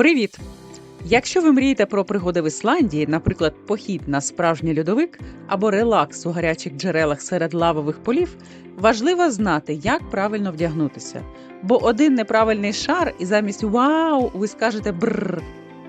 Привіт! Якщо ви мрієте про пригоди в Ісландії, наприклад, похід на справжній льодовик або релакс у гарячих джерелах серед лавових полів, важливо знати, як правильно вдягнутися. Бо один неправильний шар, і замість вау ви скажете бррр.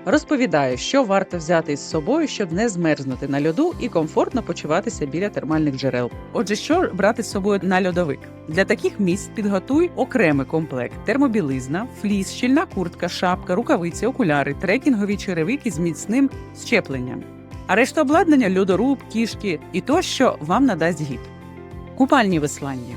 Розповідаю, що варто взяти із собою, щоб не змерзнути на льоду і комфортно почуватися біля термальних джерел. Отже, що брати з собою на льодовик? Для таких місць підготуй окремий комплект: термобілизна, фліс, щільна куртка, шапка, рукавиці, окуляри, трекінгові черевики з міцним щепленням. А решта обладнання льодоруб, кішки і тощо вам надасть гід. Купальні в Ісландії.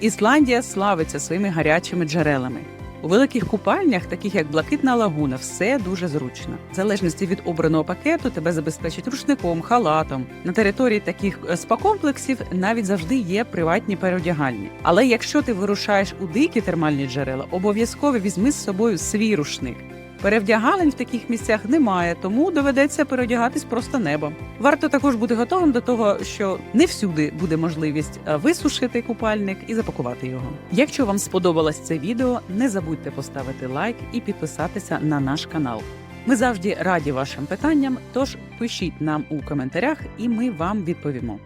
Ісландія славиться своїми гарячими джерелами. У великих купальнях, таких як Блакитна лагуна, все дуже зручно. В залежності від обраного пакету тебе забезпечать рушником, халатом. На території таких е, спа-комплексів навіть завжди є приватні переодягальні. Але якщо ти вирушаєш у дикі термальні джерела, обов'язково візьми з собою свій рушник. Перевдягалень в таких місцях немає, тому доведеться переодягатись просто небом. Варто також бути готовим до того, що не всюди буде можливість е, висушити купальник і запакувати його. Якщо вам сподобалось це відео, не забудьте поставити лайк і підписатися на наш канал. Ми завжди раді вашим питанням, тож пишіть нам у коментарях, і ми вам відповімо.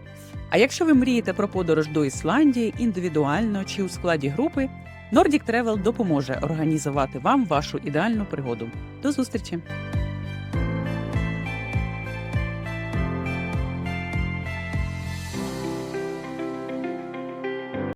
А якщо ви мрієте про подорож до Ісландії індивідуально чи у складі групи, Nordic Travel допоможе організувати вам вашу ідеальну пригоду. До зустрічі!